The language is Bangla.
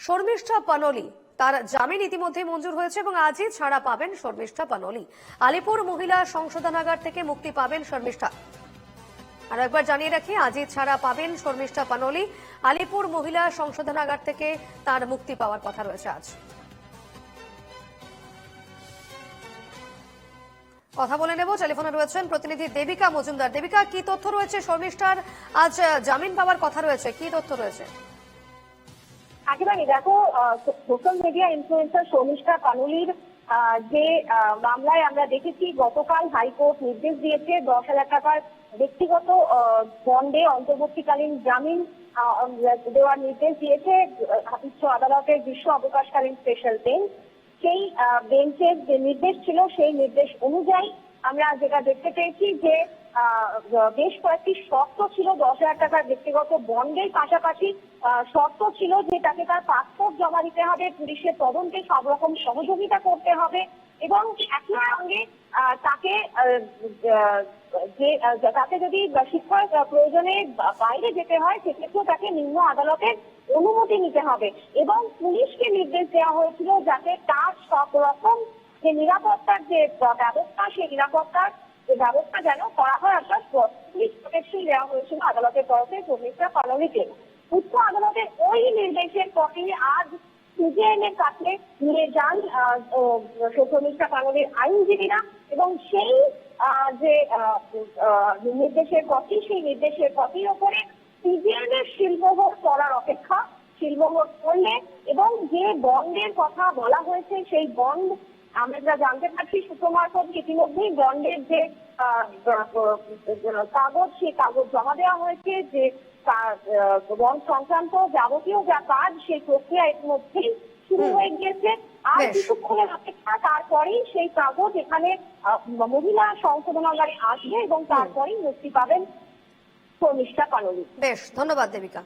শর্মিষ্ঠা পানলি। তার জামিন ইতিমধ্যে মঞ্জুর হয়েছে এবং আজই ছাড়া পাবেন শর্মিষ্ঠা পানলি। আলিপুর মহিলা সংশোধনাগার থেকে মুক্তি পাবেন শর্মিষ্ঠা। আর একবার জানিয়ে রাখি, আজই ছাড়া পাবেন শর্মিষ্ঠা পানলি। আলিপুর মহিলা সংশোধনাগার থেকে তার মুক্তি পাওয়ার কথা রয়েছে আজ। কথা বলে নেব, টেলিফোনে রয়েছেন প্রতিনিধি দেবিকা মজুমদার। দেবিকা, কি তথ্য রয়েছে শর্মিষ্ঠার? আজ জামিন পাওয়ার কথা রয়েছে, কি তথ্য রয়েছে? একেবারে দেখো সোশ্যাল মিডিয়া ইনফ্লুয়েন্সার শর্মিষ্ঠা কানুলির যে মামলায় আমরা দেখেছি, গতকাল হাইকোর্ট নির্দেশ দিয়েছে দশ হাজার টাকার ব্যক্তিগত বন্ডে অন্তর্বর্তীকালীন জামিন দেওয়ার নির্দেশ দিয়েছে উচ্চ আদালতের বিশ্ব অবকাশকালীন স্পেশাল বেঞ্চ সেই বেঞ্চের যে নির্দেশ ছিল, সেই নির্দেশ অনুযায়ী আমরা যেটা দেখতে পেয়েছি যে বেশ কয়েকটি শর্ত ছিল, দশ হাজার টাকার ব্যক্তিগত বন্ডের পাশাপাশি শর্ত ছিল যে তাকে তার পাসপোর্ট জমা দিতে হবে পুলিশের তদন্তে সব রকম সহযোগিতা করতে হবে এবং একই সঙ্গে তাকে যে, তাকে যদি শিক্ষার প্রয়োজনে বাইরে যেতে হয়, সেক্ষেত্রেও তাকে নিম্ন আদালতের অনুমতি নিতে হবে এবং পুলিশকে নির্দেশ দেওয়া হয়েছিল যাতে তার সব রকম যে নিরাপত্তার যে ব্যবস্থা, সেই নিরাপত্তার ব্যবস্থা যেন করা হয় অর্থাৎ পুলিশ প্রোটেকশন দেওয়া হয়েছিল আদালতের তরফে শ্রমিকরা পালনিকে উচ্চ আদালতের ওই নির্দেশের পরে আজ সিজিএম এর কাছে নিয়ে যান শ্রমিকরা পালনের আইনজীবীরা এবং সেই যে নির্দেশের কপি সেই নির্দেশের কপির ওপরে সিজিএম এর শিল্পভোগ করার অপেক্ষা শিল্পভোগ করলে এবং যে বন্ডের কথা বলা হয়েছে সেই বন্ড আমরা যা জানতে পারছি সূত্র মারফত ইতিমধ্যেই বন্ডের যে কাগজ সেই কাগজ জমা দেওয়া হয়েছে যে বন্ড সংক্রান্ত যাবতীয় যা কাজ সেই প্রক্রিয়া ইতিমধ্যেই শুরু হয়ে গিয়েছে। আর। কিছুক্ষণের অপেক্ষা তারপরেই সেই কাগজ এখানে মহিলা সংশোধনাগারে আসবে এবং তারপরেই মুক্তি পাবেন শর্মিষ্ঠা কানলি বেশ ধন্যবাদ দেবিকা।